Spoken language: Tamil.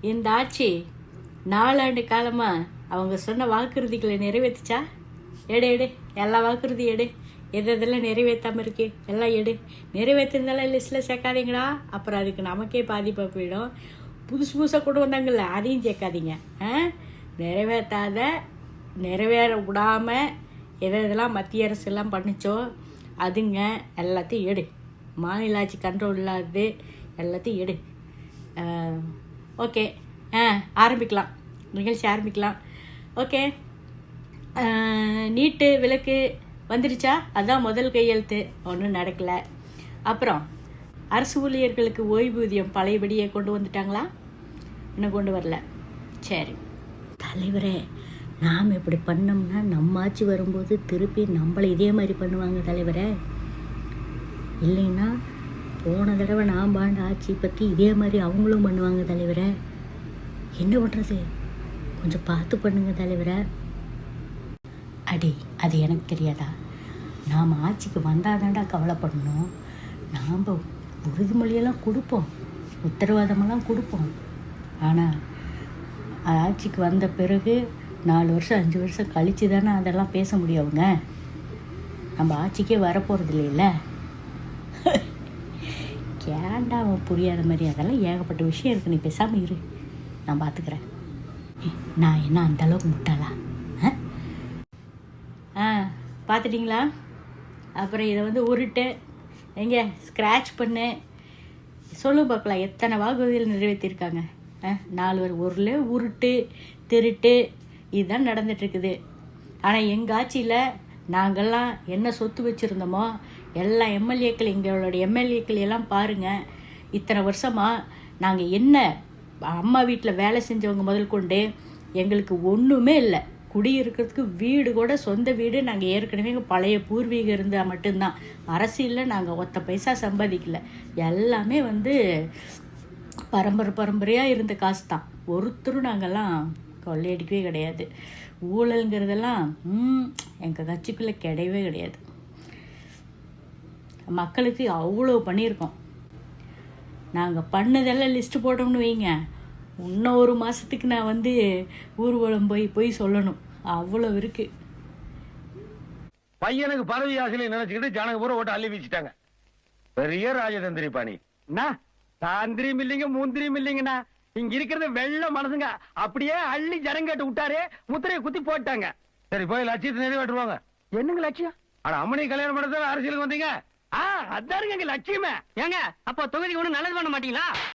இந்த ஆட்சி நாலாண்டு காலமாக அவங்க சொன்ன வாக்குறுதிகளை நிறைவேற்றிச்சா எடு எடு. எல்லா வாக்குறுதி எடு. எது எதெல்லாம் நிறைவேற்றாமல் இருக்கு? எல்லாம் எடு. நிறைவேற்றிருந்தாலும் லிஸ்ட்டில் சேர்க்காதீங்களா அப்புறம் அதுக்கு நமக்கே பாதிப்பாக போயிடும். புதுசு புதுசாக கொண்டு வந்தாங்கல்ல அதையும் சேர்க்காதீங்க. ஆ? நிறைவேற்றாத நிறைவேற விடாமல் எதை இதெல்லாம் மத்திய அரசுலாம் பண்ணிச்சோ அதுங்க எல்லாத்தையும் எடு. மாநில ஆட்சி கண்ட்ரோல் இல்லாதது எல்லாத்தையும் எடு. ஓகே. ஆ ஆரம்பிக்கலாம். நிகழ்ச்சி ஆரம்பிக்கலாம். ஓகே. நீட்டு விளக்கு வந்துடுச்சா அதுதான் முதல் கையெழுத்து ஒன்றும் நடக்கலை. அப்புறம் அரசு ஊழியர்களுக்கு ஓய்வூதியம் பழையபடியே கொண்டு வந்துட்டாங்களா? இன்னும் கொண்டு வரல. சரி. தலைவரே நாம் இப்படி பண்ணோம்னா நம்ம ஆட்சி வரும்போது திருப்பி நம்மளை இதே மாதிரி பண்ணுவாங்க தலைவரே. இல்லைன்னா போன தடவை நான் பாண்ட ஆட்சி பற்றி இதே மாதிரி அவங்களும் பண்ணுவாங்க தலைவரை. என்ன பண்ணுறது கொஞ்சம் பார்த்து பண்ணுங்க தலைவரை. அடி அது எனக்கு தெரியாதா? நாம் ஆட்சிக்கு வந்தாதாண்டா கவலைப்படணும். நாம் உறுதிமொழியெல்லாம் கொடுப்போம். உத்தரவாதமெல்லாம் கொடுப்போம். ஆனால் ஆட்சிக்கு வந்த பிறகு நாலு வருஷம் அஞ்சு வருஷம் கழித்து தானே அதெல்லாம் பேச முடியும் அவங்க? நம்ம ஆட்சிக்கே வரப்போகிறது இல்லைல்ல ஏன்டா அவன் புரியாத மாதிரி அதெல்லாம் ஏகப்பட்ட விஷயம் இருக்கு. நீ பேசாமல் இரு. நான் பார்த்துக்கிறேன் நான் என்ன அந்த அளவுக்கு முட்டாளா? ஆ? ஆ பார்த்துட்டிங்களா அப்புறம் இதை வந்து உருட்டு. எங்கே? ஸ்க்ராட்ச் பண்ணு. சொல்லு பார்க்கலாம் எத்தனை வாக்குறுதிகள் நிறைவேற்றிருக்காங்க? ஆ நாலு பேர் உருள் உருட்டு திருட்டு. இதுதான் நடந்துட்டுருக்குது ஆனால் எங்கள் ஆட்சியில் நாங்கள்லாம் என்ன சொத்து வச்சுருந்தோமோ எல்லா எம்எல்ஏக்கள் எங்களோட எம்எல்ஏக்கள் எல்லாம் பாருங்கள் இத்தனை வருஷமாக நாங்கள் என்ன அம்மா வீட்டில் வேலை செஞ்சவங்க முதல் கொண்டு எங்களுக்கு ஒன்றுமே இல்லை. குடியிருக்கிறதுக்கு வீடு கூட சொந்த வீடு நாங்கள் ஏற்கனவே எங்கள் பழைய பூர்வீகம் இருந்தால் மட்டும்தான். அரசியலில் நாங்கள் ஒத்த பைசா சம்பாதிக்கல. எல்லாமே வந்து பரம்பரை பரம்பரையாக இருந்த காசு தான் ஒருத்தரும் நாங்கள்லாம் கொள்ளையடிக்கவே கிடையாது. ஊழல்ங்கிறதெல்லாம் எங்கள் கட்சிக்குள்ளே கிடையவே கிடையாது. மக்களுக்கு அவ்வளோ பண்ணியிருக்கோம். நாங்கள் பண்ணதெல்லாம் லிஸ்ட்டு போட்டோம்னு வைங்க. இன்னும் ஒரு மாதத்துக்கு நான் வந்து ஊர்வலம் போய் போய் சொல்லணும். அவ்வளோ இருக்குது பையனுக்கு பதவி ஆசையில நினைச்சுக்கிட்டு ஜனங்க பூரா ஓட்ட அள்ளி வீச்சிட்டாங்க பெரிய ராஜதந்திரி பாணி. அண்ணா தாந்திரியும் இல்லைங்க முந்திரியும் இல்லைங்கண்ணா. இங்க இருக்கிறது வெள்ள மனசுங்க. அப்படியே அள்ளி ஜனங்கேட்டு விட்டாரு முத்திரையை குத்தி போட்டாங்க. சரி போய் லட்சியத்தை நிறைவேற்றுவாங்க. என்னங்க லட்சியம்? ஆனா அம்மனை கல்யாணம் பண்ணதான் அரசியலுக்கு வந்தீங்க? அதாருங்க எங்க லட்சியமே ஏங்க அப்ப தொகுதி ஒண்ணு நல்லது பண்ண மாட்டீங்களா?